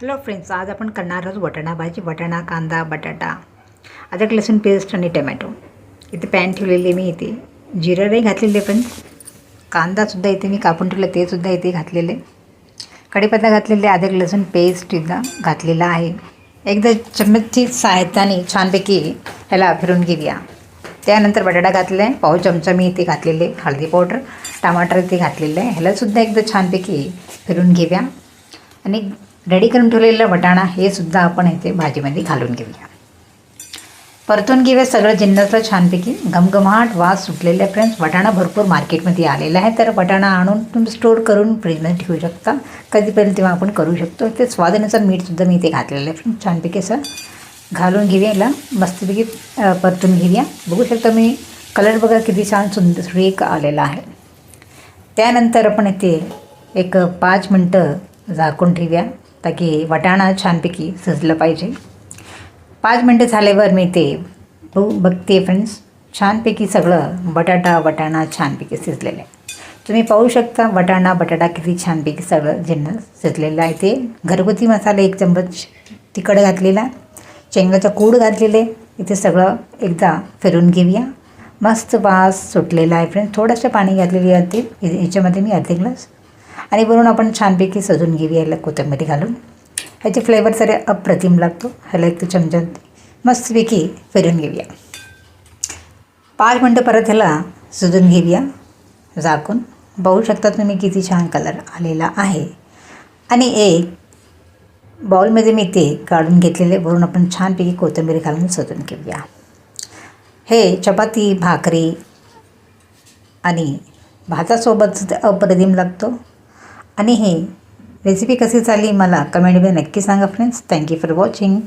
Hello friends आज आपण करणार आहोत वटाणा भाजी. वटाणा कांदा बटाटा. अद्रक लसूण पेस्ट आणि टमॅटो इथे पॅन ठेवलेली मी इथे. जिरं नाही घातलेले पण. कांदासुद्धा इथे मी कापून ठेवलं तेसुद्धा इथे घातलेले. कढीपत्ता घातलेले अद्रक लसूण पेस्ट इथं घातलेला आहे. एकदा चम्मचची सहायताने छानपैकी ह्याला फिरून घेऊया. त्यानंतर बटाटा घातले आहे पाव चमचा मी इथे घातलेले हळदी पावडर टमाटर इथे घातलेलं आहे. ह्यालासुद्धा एकदा छानपैकी फिरून घेऊया. आणि रेडी करून ठेवलेला वटाणा हे सुद्धा आपण इथे भाजीमध्ये घालून घेऊया. परतून घेऊया सगळं जिन्नसला छानपैकी. घमघमाट वास सुटलेले फ्रेंड्स वटाणा भरपूर मार्केटमध्ये आलेला आहे. तर वटाणा आणून तुम्ही स्टोर करून फ्रीजमध्ये ठेवू शकता. कधीपर्यंत तेव्हा आपण करू शकतो. ते स्वादानुसार मीठसुद्धा मी इथे घातलेलं आहे फ्रेंड्स छानपैकी असं घालून घेऊया याला मस्तपैकी परतून घेऊया. बघू शकता मी कलर बघा किती छान सुंदर सुरेख आलेला आहे. त्यानंतर आपण इथे एक पाच मिनटं झाकून ठेवूया. ताकी वटाणा छानपैकी शिजलं पाहिजे. पाच मिनटं झाल्यावर मी ते बघू बघते फ्रेंड्स छानपैकी सगळं बटाटा वटाणा छानपैकी शिजलेलं आहे. तुम्ही पाहू शकता वटाणा बटाटा किती छानपैकी सगळं जिन्नस शिजलेलं आहे ते. घरगुती मसाला एक चम्मच तिखट घातलेला. शेंगाचा कूड घातलेले इथे सगळं एकदा फिरून घेऊया. मस्त वास सुटलेला आहे फ्रेंड थोडंसं पाणी घातलेली आहे ते याच्यामध्ये मी अर्धे ग्लास आणि वरून आपण छानपैकी सजून घेऊया याला कोथिंबीर घालून. ह्याचे फ्लेवर सर अप्रतिम लागतो. ह्याला एक चमच्यात मस्तपैकी फिरून घेऊया. पाच मिनटं परत ह्याला सजून घेऊया. झाकून. बघू शकता तुम्ही किती छान कलर आलेला आहे. आणि एक बाउलमध्ये मी ते काढून घेतलेले. वरून आपण छानपैकी कोथिंबीर घालून सजून घेऊया. हे चपाती भाकरी आणि भातासोबत सुद्धा अप्रतिम लागतो. आणि हे रेसिपी कशी चालली मला कमेंटमध्ये नक्की सांगा फ्रेंड्स थँक्यू फॉर वॉचिंग